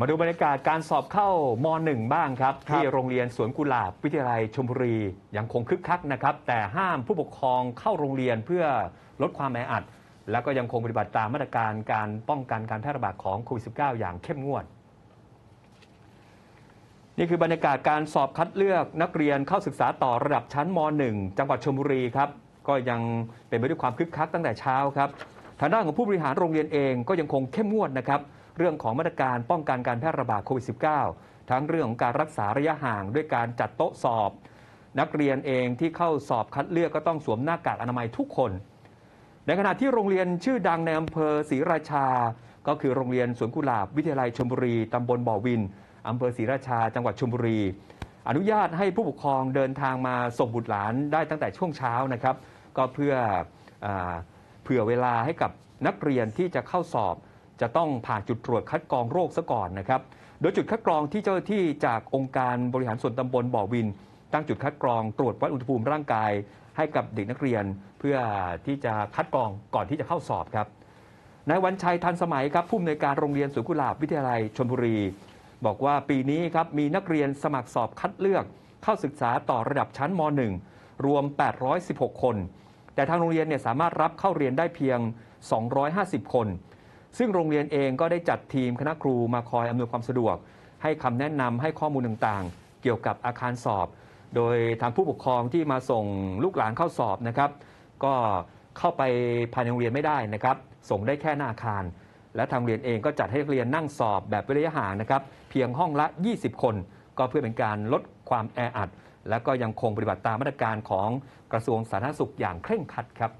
มาดูบรรยากาศการสอบเข้ามหนึ่งบ้างครับครับ ที่โรงเรียนสวนกุหลาบวิทยาลัยชลบุรียังคงคึกคักนะครับ แต่ห้ามผู้ปกครองเข้าโรงเรียนเพื่อลดความแออัด แล้วก็ยังคงปฏิบัติตามมาตรการการป้องกันการแพร่ระบาดของโควิด -19 อย่างเข้มงวด นี่คือบรรยากาศการสอบคัดเลือกนักเรียนเข้าศึกษาต่อระดับชั้นม .1 จังหวัดชลบุรีครับก็ยังเป็นไปด้วยความคึกคักตั้งแต่เช้าครับ ทางด้านของผู้บริหารโรงเรียนเองก็ยังคงเข้มงวดนะครับ เรื่องของมาตรการป้องกันการแพร่ระบาดโควิด -19 ทั้งเรื่องของการรักษาระยะห่างด้วยการจัดโต๊ะสอบ นักเรียนเองที่เข้าสอบคัดเลือกก็ต้องสวมหน้ากากอนามัยทุกคน ในขณะที่โรงเรียนชื่อดังในอำเภอศรีราชา ก็คือโรงเรียนสวนกุหลาบวิทยาลัยชลบุรีตำบลบ่อวินอำเภอศรีราชา จังหวัดชลบุรี อนุญาตให้ผู้ปกครองเดินทางมาส่งบุตรหลานได้ตั้งแต่ช่วงเช้านะครับ ก็เพื่ออ เผื่อเวลาให้กับนักเรียนที่จะเข้าสอบ จะต้องผ่านจุดตรวจคัดกรองโรคซะก่อนนะครับ โดยจุดคัดกรองที่เจ้าหน้าที่จากองค์การบริหารส่วนตำบลบ่อวิน ตั้งจุดคัดกรองตรวจวัดอุณหภูมิร่างกาย ให้กับเด็กนักเรียนเพื่อที่จะคัดกรองก่อนที่จะเข้าสอบครับนายวันชัยทันสมัยครับผู้อำนวยการโรงเรียนสวนกุหลาบวิทยาลัยชลบุรี บอกว่าปีนี้ครับมีนักเรียนสมัครสอบคัดเลือก เข้าศึกษาต่อระดับชั้นม .1 รวม 816 คน แต่ทางโรงเรียนเนี่ยสามารถรับเข้าเรียนได้เพียง 250 คน ซึ่งโรงเรียนเองก็ได้จัดทีมคณะครูมาคอยอำนวยความสะดวก ให้คำแนะนำให้ข้อมูลต่างๆ เกี่ยวกับอาคารสอบ โดยทางผู้ปกครองที่มาส่งลูกหลานเข้าสอบนะครับ ก็เข้าไปภายในโรงเรียนไม่ได้นะครับ ส่งได้แค่หน้าอาคาร และทางเรียนเองก็จัดให้นักเรียนนั่งสอบแบบระยะห่างนะครับ เพียงห้องละ 20 คน ก็เพื่อเป็นการลดความแออัด และก็ยังคงปฏิบัติตามมาตรการของกระทรวงสาธารณสุขอย่างเคร่งครัดครับ